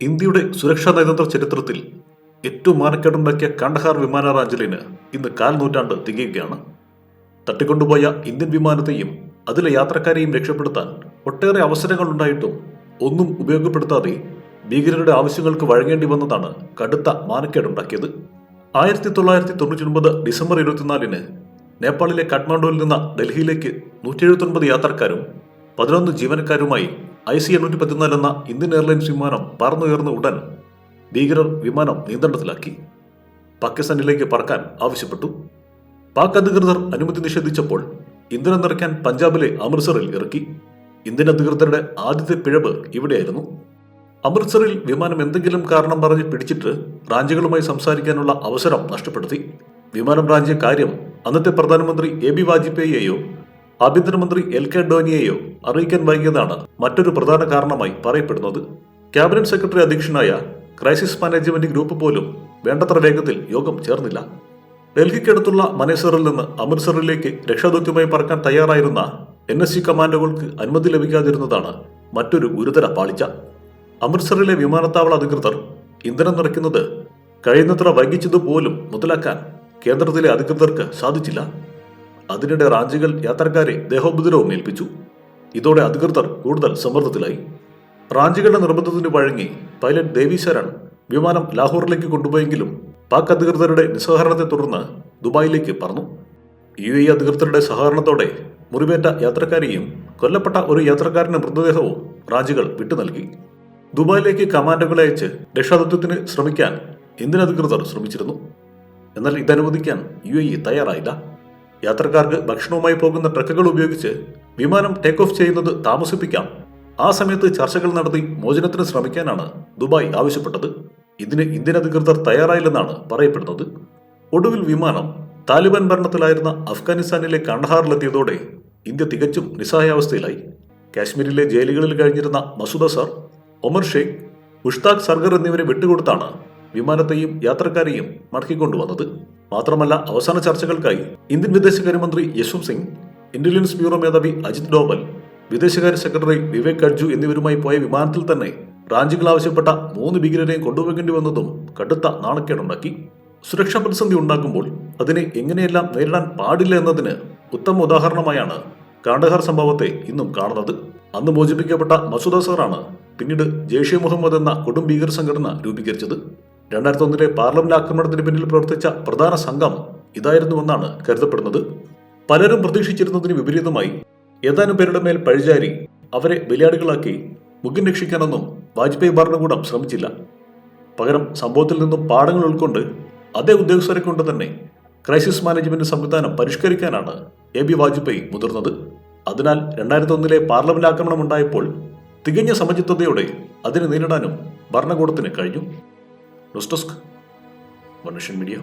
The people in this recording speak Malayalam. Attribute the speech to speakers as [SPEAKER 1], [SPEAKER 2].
[SPEAKER 1] ഇന്ത്യയുടെ സുരക്ഷാ നയതന്ത്ര ചരിത്രത്തിൽ ഏറ്റവും മാനക്കേടുണ്ടാക്കിയ കണ്ടഹാർ വിമാന റാഞ്ചലിന് ഇന്ന് കാൽ നൂറ്റാണ്ട് തികയുകയാണ്. തട്ടിക്കൊണ്ടുപോയ ഇന്ത്യൻ വിമാനത്തെയും അതിലെ യാത്രക്കാരെയും രക്ഷപ്പെടുത്താൻ ഒട്ടേറെ അവസരങ്ങൾ ഉണ്ടായിട്ടും ഒന്നും ഉപയോഗപ്പെടുത്താതെ ഭീകരരുടെ ആവശ്യങ്ങൾക്ക് വഴങ്ങേണ്ടി വന്നതാണ് കടുത്ത മാനക്കേടുണ്ടാക്കിയത്. ആയിരത്തി തൊള്ളായിരത്തി തൊണ്ണൂറ്റി ഒൻപത് ഡിസംബർ ഇരുപത്തിനാലിന് നേപ്പാളിലെ കാഠ്മണ്ഡുവിൽ നിന്ന് ഡൽഹിയിലേക്ക് നൂറ്റി എഴുപത്തൊൻപത് യാത്രക്കാരും പതിനൊന്ന് ജീവനക്കാരുമായി ഐ സി എണ്ണൂറ്റി പതിനാല് എന്ന ഇന്ത്യൻ എയർലൈൻസ് വിമാനം പറന്നുയർന്ന ഉടൻ ഭീകരർ വിമാനം നിയന്ത്രണത്തിലാക്കി. പാകിസ്ഥാനിലേക്ക് പറക്കാൻ ആവശ്യപ്പെട്ടു. പാക് അധികൃതർ അനുമതി നിഷേധിച്ചപ്പോൾ ഇന്ധനം നിറയ്ക്കാൻ പഞ്ചാബിലെ അമൃത്സറിൽ ഇറക്കി. ഇന്ത്യൻ അധികൃതരുടെ ആദ്യത്തെ പിഴവ് ഇവിടെയായിരുന്നു. അമൃത്സറിൽ വിമാനം എന്തെങ്കിലും കാരണം പറഞ്ഞ് പിടിച്ചിട്ട് റാഞ്ചികളുമായി സംസാരിക്കാനുള്ള അവസരം നഷ്ടപ്പെടുത്തി. വിമാനം റാഞ്ചിയ കാര്യം അന്നത്തെ പ്രധാനമന്ത്രി എ ബി വാജ്പേയിയെയോ ആഭ്യന്തരമന്ത്രി എൽ കെ ഡോനിയെയോ അറിയിക്കാൻ വൈകിയതാണ് മറ്റൊരു പ്രധാന കാരണമായി പറയപ്പെടുന്നത്. ക്യാബിനറ്റ് സെക്രട്ടറി അധ്യക്ഷനായ ക്രൈസിസ് മാനേജ്മെന്റ് ഗ്രൂപ്പ് പോലും വേണ്ടത്ര വേഗത്തിൽ യോഗം ചേർന്നില്ല. ഡൽഹിക്കടുത്തുള്ള മനേസറിൽ നിന്ന് അമൃത്സറിലേക്ക് രക്ഷാദൗത്യമായി പറക്കാൻ തയ്യാറായിരുന്ന എൻ എസ് സി കമാൻഡോകൾക്ക് അനുമതി ലഭിക്കാതിരുന്നതാണ് മറ്റൊരു ഗുരുതര പാളിച്ച. അമൃത്സറിലെ വിമാനത്താവള അധികൃതർ ഇന്ധനം നിറയ്ക്കുന്നത് കഴിയുന്നത്ര വൈകിച്ചതുപോലും മുതലാക്കാൻ കേന്ദ്രത്തിലെ അധികൃതർക്ക് സാധിച്ചില്ല. അതിനിടെ റാഞ്ചികൾ യാത്രക്കാരെ ദേഹോപദ്രവം ഏൽപ്പിച്ചു. ഇതോടെ അധികൃതർ കൂടുതൽ സമ്മർദ്ദത്തിലായി. റാഞ്ചികളുടെ നിർബന്ധത്തിന് വഴങ്ങി പൈലറ്റ് ദേവിശരൺ വിമാനം ലാഹോറിലേക്ക് കൊണ്ടുപോയെങ്കിലും പാക് അധികൃതരുടെ നിസ്സഹകരണത്തെ തുടർന്ന് ദുബായിലേക്ക് പറന്നു. യു എ അധികൃതരുടെ സഹകരണത്തോടെ മുറിവേറ്റ യാത്രക്കാരെയും കൊല്ലപ്പെട്ട ഒരു യാത്രക്കാരന്റെ മൃതദേഹവും റാഞ്ചികൾ വിട്ടു നൽകി. ദുബായിലേക്ക് കമാൻഡോകളെ അയച്ച് രക്ഷാദത്വത്തിന് ശ്രമിക്കാൻ ഇന്ത്യൻ അധികൃതർ ശ്രമിച്ചിരുന്നു. എന്നാൽ ഇതനുവദിക്കാൻ യു എ തയ്യാറായില്ല. യാത്രക്കാർക്ക് ഭക്ഷണവുമായി പോകുന്ന ട്രക്കുകൾ ഉപയോഗിച്ച് വിമാനം ടേക്ക് ഓഫ് ചെയ്യുന്നത് താമസിപ്പിക്കാം. ആ സമയത്ത് ചർച്ചകൾ നടത്തി മോചനത്തിന് ശ്രമിക്കാനാണ് ദുബായ് ആവശ്യപ്പെട്ടത്. ഇതിന് ഇന്ത്യൻ അധികൃതർ തയ്യാറായില്ലെന്നാണ് പറയപ്പെടുന്നത്. ഒടുവിൽ വിമാനം താലിബാൻ ഭരണത്തിലായിരുന്ന അഫ്ഗാനിസ്ഥാനിലെ കണ്ഡഹാറിലെത്തിയതോടെ ഇന്ത്യ തികച്ചും നിസ്സഹായാവസ്ഥയിലായി. കാശ്മീരിലെ ജയിലുകളിൽ കഴിഞ്ഞിരുന്ന മസൂദ് അസർ ഒമർ ഷെയ്ഖ് ഉഷ്താഖ് സർഗർ എന്നിവരെ വിട്ടുകൊടുത്താണ് വിമാനത്തെയും യാത്രക്കാരെയും മടക്കിക്കൊണ്ടുവന്നത്. മാത്രമല്ല അവസാന ചർച്ചകൾക്കായി ഇന്ത്യൻ വിദേശകാര്യമന്ത്രി യശ്വന്ത് സിംഗ് ഇന്റലിജൻസ് ബ്യൂറോ മേധാവി അജിത് ഡോവൽ വിദേശകാര്യ സെക്രട്ടറി വിവേക് കഡ്ജു എന്നിവരുമായി പോയ വിമാനത്തിൽ തന്നെ റാഞ്ചികൾ ആവശ്യപ്പെട്ട മൂന്ന് ഭീകരരെയും കൊണ്ടുപോകേണ്ടി വന്നതും കടുത്ത നാണക്കേടുണ്ടാക്കി. സുരക്ഷാ പ്രതിസന്ധി ഉണ്ടാക്കുമ്പോൾ അതിനെ എങ്ങനെയെല്ലാം നേരിടാൻ പാടില്ല എന്നതിന് ഉത്തമ ഉദാഹരണമായാണ് കാണ്ഡഹാർ സംഭവത്തെ ഇന്നും കാണുന്നത്. അന്ന് മോചിപ്പിക്കപ്പെട്ട മസൂദ് അസറാണ് പിന്നീട് ജെയ്ഷെ മുഹമ്മദ് എന്ന കൊടും ഭീകര സംഘടന രൂപീകരിച്ചത്. രണ്ടായിരത്തി ഒന്നിലെ പാർലമെന്റ് ആക്രമണത്തിന് പിന്നിൽ പ്രവർത്തിച്ച പ്രധാന സംഘം ഇതായിരുന്നുവെന്നാണ് കരുതപ്പെടുന്നത്. പലരും പ്രതീക്ഷിച്ചിരുന്നതിന് വിപരീതമായി. ഏതാനും പേരുടെ മേൽ പഴിചാരി അവരെ ബലിയാടികളാക്കി മുഖ്യം രക്ഷിക്കാനൊന്നും വാജ്പേയി ഭരണകൂടം ശ്രമിച്ചില്ല. പകരം സംഭവത്തിൽ നിന്നും പാഠങ്ങൾ ഉൾക്കൊണ്ട് അതേ ഉദ്യോഗസ്ഥരെ കൊണ്ട് തന്നെ ക്രൈസിസ് മാനേജ്മെന്റ് സംവിധാനം പരിഷ്കരിക്കാനാണ് എ ബി വാജ്പേയി മുതിർന്നത്. അതിനാൽ രണ്ടായിരത്തി ഒന്നിലെ പാർലമെന്റ് ആക്രമണം ഉണ്ടായപ്പോൾ തികഞ്ഞ സമചിത്തതയോടെ അതിനെ നേരിടാനും ഭരണകൂടത്തിന് കഴിഞ്ഞു. News desk media